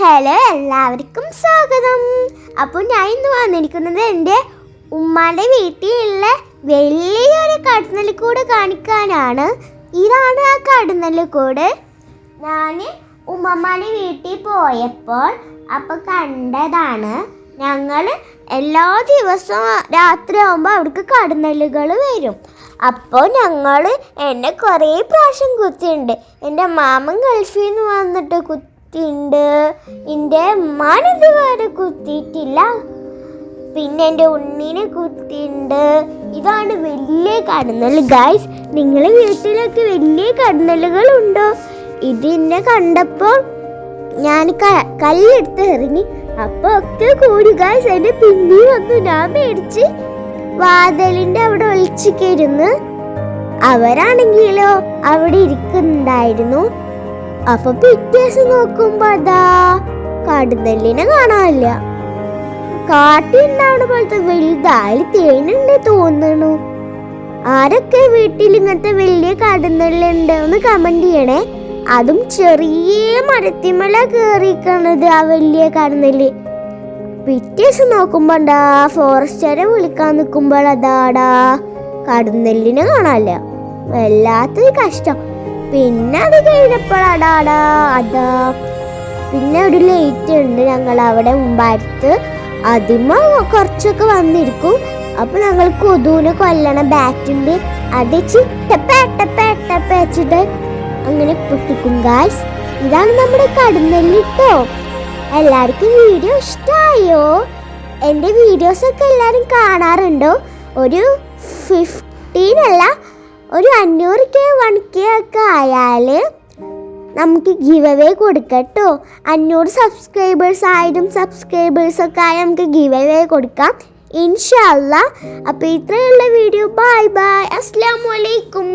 Hello എല്ലാവർക്കും സ്വാഗതം. അപ്പോൾ ഞാൻ ഇന്ന് വന്നിരിക്കുന്നത് എന്റെ ഉമ്മാന്റെ വീട്ടിലുള്ള വലിയൊരു കടന്നലിക്കൂട് കാണിക്കാനാണ്. ഇതാണ് ആ കടന്നലിക്കൂട് ഞാൻ ഉമ്മമ്മാന്റെ വീട്ടിൽ പോയപ്പോൾ അപ്പോൾ കണ്ടതാണ് ഞങ്ങൾ എല്ലാ ദിവസവും രാത്രി ആകുമ്പോൾ അവിടേക്ക് കടന്നലുകൾ വരും. അപ്പോൾ ഞങ്ങൾ എന്നെ കുറേ പ്രാവശ്യം കുത്തിയിട്ടുണ്ട്. എന്റെ മാമൻ ഗൾഫിൽ നിന്ന് വന്നിട്ട് കുത്തിയിട്ടുണ്ട്. എന്റെ ഉമ്മാൻ ഇതുവരെ കുത്തിയിട്ടില്ല. പിന്നെ എന്റെ ഉണ്ണിനെ കുത്തിയിട്ടുണ്ട്. ഇതാണ് വലിയ കടന്നൽ. ഗായ്സ് നിങ്ങളെ വീട്ടിലൊക്കെ വലിയ കടന്നലുകളുണ്ടോ? എന്നെ കണ്ടപ്പോൾ ഞാൻ കല്ലെടുത്ത് എറിഞ്ഞ് അപ്പോൾ ഒക്കെ കൂടി ഗായ്സ് എന്റെ പിന്നെ വന്നു. ഞാൻ മേടിച്ച് വാതലിന്റെ അവിടെ ഒളിച്ചു കരുന്ന് അവരാണെങ്കിലോ അവിടെ ഇരിക്കുന്നുണ്ടായിരുന്നു. അപ്പൊ പിറ്റേസ് നോക്കുമ്പോ അതാ കടുന്നല്ലിനെ കാണാനില്ല. കാട്ടിണ്ടാവണ പോലത്തെ വലുതായി തേനുണ്ട് തോന്നണു. ആരൊക്കെ വീട്ടിൽ ഇങ്ങനത്തെ വലിയ കടന്നല്ലുണ്ട് ഒന്ന് കമന്റ് ചെയ്യണേ. അതും ചെറിയ മരത്തിമല കേറിക്കണത് ആ വലിയ കടന്നൽ പിറ്റേസ് നോക്കുമ്പോ ഉണ്ടാ ഫോറസ്റ്ററെ വിളിക്കാൻ നിൽക്കുമ്പോൾ അതാടാ കടന്നല്ലിനെ കാണാനില്ല. വല്ലാത്തൊരു കഷ്ടം. പിന്നെ അത് കഴിഞ്ഞപ്പോഴാടാടാ അതാ. പിന്നെ ഒരു ലേറ്റ് ഉണ്ട് ഞങ്ങൾ അവിടെ മുമ്പാടുത്ത് അതിമ കുറച്ചൊക്കെ വന്നിരിക്കും. അപ്പൊ ഞങ്ങൾ കൊതുവിനെ കൊല്ലണ ബാറ്റുണ്ട്. അത് ചിട്ടപ്പേട്ടപ്പേട്ടപ്പ വെച്ചിട്ട് അങ്ങനെ പൊട്ടിക്കും ഗായ്സ് ഇതാണ് നമ്മുടെ കടന്നല്ലിട്ടോ. എല്ലാവർക്കും വീഡിയോ ഇഷ്ടമായോ എന്റെ വീഡിയോസൊക്കെ എല്ലാവരും കാണാറുണ്ടോ? ഒരു ഫിഫ്റ്റീൻ അല്ല ഒരു അഞ്ഞൂറ് കെ വൺ കെ ഒക്കെ ആയാൽ നമുക്ക് ഗീവ് അവേ കൊടുക്കട്ടോ. അഞ്ഞൂറ് സബ്സ്ക്രൈബേഴ്സ് ആയിരം സബ്സ്ക്രൈബേഴ്സ് ഒക്കെ ആയി നമുക്ക് ഗീവ് അവേ കൊടുക്കാം. ഇൻഷല്ല അപ്പോൾ ഇത്രയുള്ള വീഡിയോ ബൈ ബൈ അസ്സാം വലൈക്കും